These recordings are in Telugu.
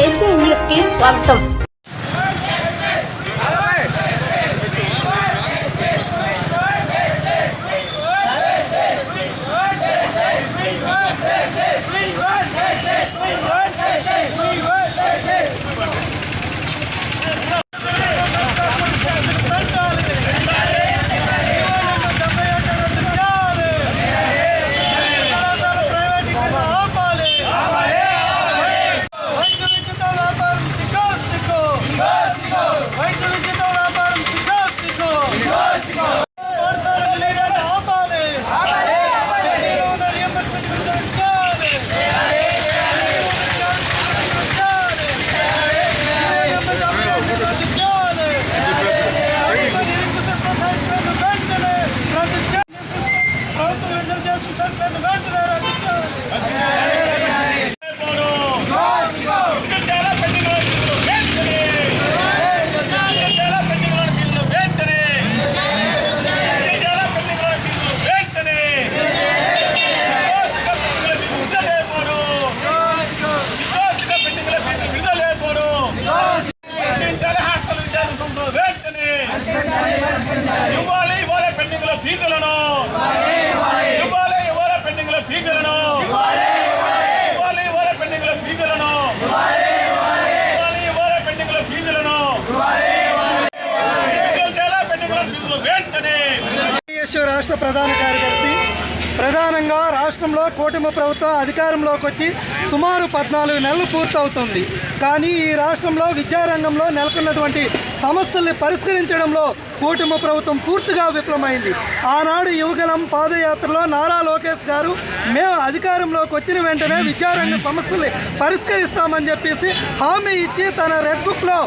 ఏసీ న్యూస్కి స్వాగతం వైద్య విద్యతో వ్యాపారం సిగ్గో సిగ్గో వైద్య విద్యతో వ్యాపారం సిగ్గో సిగ్గో పాఠశాల విలీనాన్ని ఆపాలి ఢిల్లీలో ఉన్న రియంబర్స్మెంట్ విడుదల చేయాలి. చేయాలి. రియంబర్స్మెంట్ అభివృద్ధి రద్దు చేయాలి. ప్రభుత్వ నిరంకుశత్వ సంస్థలను వెంటనే రద్దు చేయాలి. ప్రభుత్వం విడుదల చేస్తున్న సంస్థలను వెంటనే రద్దు చేయాలి రాష్ట్ర ప్రధాన కార్యదర్శి ప్రధానంగా రాష్ట్రంలో కూటమి ప్రభుత్వం అధికారంలోకి వచ్చి సుమారు పద్నాలుగు నెలలు పూర్తవుతుంది. కానీ ఈ రాష్ట్రంలో విద్యారంగంలో నెలకొన్నటువంటి సమస్యల్ని పరిష్కరించడంలో కూటమి ప్రభుత్వం పూర్తిగా విఫలమైంది. ఆనాడు యువగలం పాదయాత్రలో నారా లోకేష్ గారు మేము అధికారంలోకి వచ్చిన వెంటనే విద్యారంగ సమస్యల్ని పరిష్కరిస్తామని చెప్పేసి హామీ ఇచ్చి తన రెడ్ బుక్లో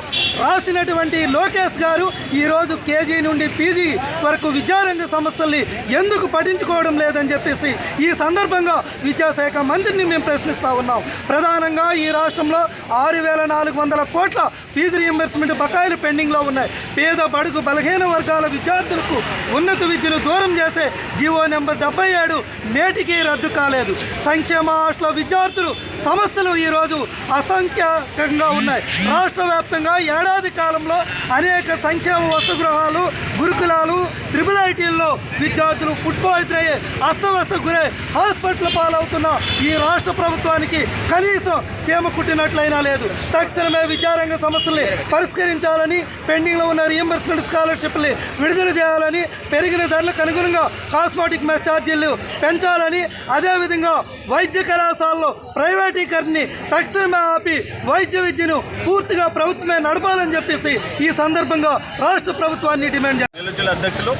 రాసినటువంటి లోకేష్ గారు ఈరోజు కేజీ నుండి పీజీ వరకు విద్యారంగ సమస్యల్ని ఎందుకు పఠించుకోవడం లేదని చెప్పేసి ఈ సందర్భంగా విద్యాశాఖ మంత్రిని మేము ప్రశ్నిస్తూ ఉన్నాం. ప్రధానంగా ఈ రాష్ట్రంలో ఆరు వేల నాలుగు వందల కోట్ల ఫీజు రియంబర్స్మెంట్ బకాయిలు పెండింగ్లో ఉన్నాయి. పేద బడుగు బలహీన వర్గాల విద్యార్థులకు ఉన్నత విద్యను దూరం చేసే జీవో నెంబర్ డెబ్బై ఏడు నేటికి రద్దు కాలేదు. సంక్షేమ హాస్టల్ విద్యార్థులు సమస్యలు ఈరోజు అసంఖ్యాకంగా ఉన్నాయి. రాష్ట్ర వ్యాప్తంగా ఏడాది కాలంలో అనేక సంక్షేమ వసతిగృహాలు గురుకులాలు త్రిపుల్ ఐటీల్లో విద్యార్థులు ఫుడ్ పాయిజన్ అయ్యే అస్తవ్యస్త గురై హాస్పిటల్ పాలవుతున్న ఈ రాష్ట్ర ప్రభుత్వానికి కనీసం చీమ కుట్టినట్లయినా లేదు. తక్షణమే విద్యారంగ సమస్యల్ని పరిష్కరించాలని పెండింగ్లో ఉన్న రియంబర్స్మెంట్ స్కాలర్షిప్ని విడుదల చేయాలని పెరిగిన ధరలకు అనుగుణంగా కాస్మోటిక్ మెస్ ఛార్జీలు పెంచాలని అదేవిధంగా వైద్య కళాశాలలో ప్రైవేటీకరణని తక్షణమే ఆపి వైద్య విద్యను పూర్తిగా ప్రభుత్వమే నడపాలని చెప్పేసి ఈ సందర్భంగా రాష్ట్ర ప్రభుత్వాన్ని డిమాండ్ చేస్తారు జిల్లా అధ్యక్షులు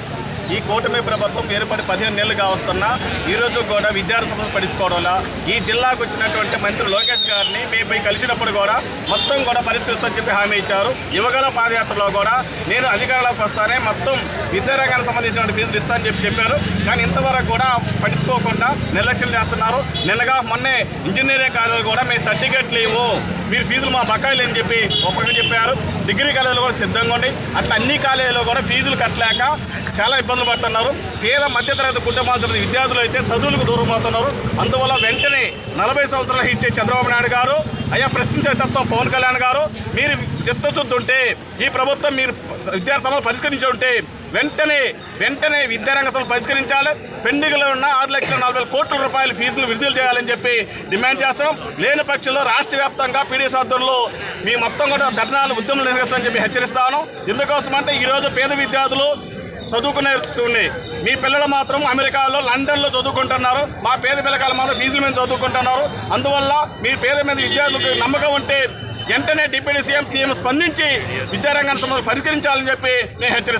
ఈ కూటమి ప్రభుత్వం ఏర్పడి పదిహేను నెలలు కావస్తున్నా ఈరోజు కూడా విద్యార్థి సమస్యలు పట్టించుకోవడంలో ఈ జిల్లాకు వచ్చినటువంటి మంత్రి లోకేష్ గారిని మేము కలిసినప్పుడు కూడా మొత్తం కూడా పరిష్కరిస్తామని చెప్పి హామీ ఇచ్చారు. యువగల పాదయాత్రలో కూడా నేను అధికారంలోకి వస్తానే మొత్తం విద్యారంగానికి సంబంధించిన ఫీజులు ఇస్తానని చెప్పి చెప్పారు. కానీ ఇంతవరకు కూడా పట్టించుకోకుండా నిర్లక్ష్యం చేస్తున్నారు. నిన్నగా మొన్నే ఇంజనీరింగ్ కాలేజీలు కూడా మీ సర్టిఫికేట్ లేవు. మీరు ఫీజులు మా బకాయిలు అని చెప్పి ఒక చెప్పారు. డిగ్రీ కాలేజీలు కూడా సిద్ధంగా ఉండి అట్లా అన్ని కాలేజీలో కూడా ఫీజులు కట్టలేక చాలా ఇబ్బంది ఇబ్బందులు పడుతున్నారు. పేద మధ్యతరగతి కుటుంబాలు విద్యార్థులు అయితే చదువులకు దూరం అవుతున్నారు అందువల్ల వెంటనే నలభై సంవత్సరాల హిట్ చంద్రబాబు నాయుడు గారు అయ్యా ప్రశ్నించే తత్వం పవన్ కళ్యాణ్ గారు మీరు చిత్తశుద్ధి ఉంటే ఈ ప్రభుత్వం మీరు విద్యార్థి సమస్యలు పరిష్కరించి ఉంటే వెంటనే వెంటనే విద్యారంగ సమస్యలు పరిష్కరించాలి. పెండింగ్లో ఉన్న ఆరు లక్షల నలభై కోట్ల రూపాయల ఫీజులు విడుదల చేయాలని చెప్పి డిమాండ్ చేస్తాం లేని పక్షంలో రాష్ట్ర వ్యాప్తంగా పీడీఎస్ ఆధ్వర్యంలో మీ మొత్తం కూడా ధర్నాలు ఉద్యమం నిర్వహిస్తామని చెప్పి హెచ్చరిస్తాను ఎందుకోసం అంటే ఈరోజు పేద విద్యార్థులు చదువుకునే మీ పిల్లలు మాత్రం అమెరికాలో లండన్లో చదువుకుంటున్నారు. మా పేద పిల్లకాయలు మాత్రం ఫీజుల మీద చదువుకుంటున్నారు. అందువల్ల మీ పేద మీద విద్యార్థులకు నమ్మకం ఉంటే వెంటనే డిప్యూటీ సీఎం సీఎం స్పందించి విద్యారంగాన్ని సమస్యలు పరిష్కరించాలని చెప్పి నేను హెచ్చరిస్తాను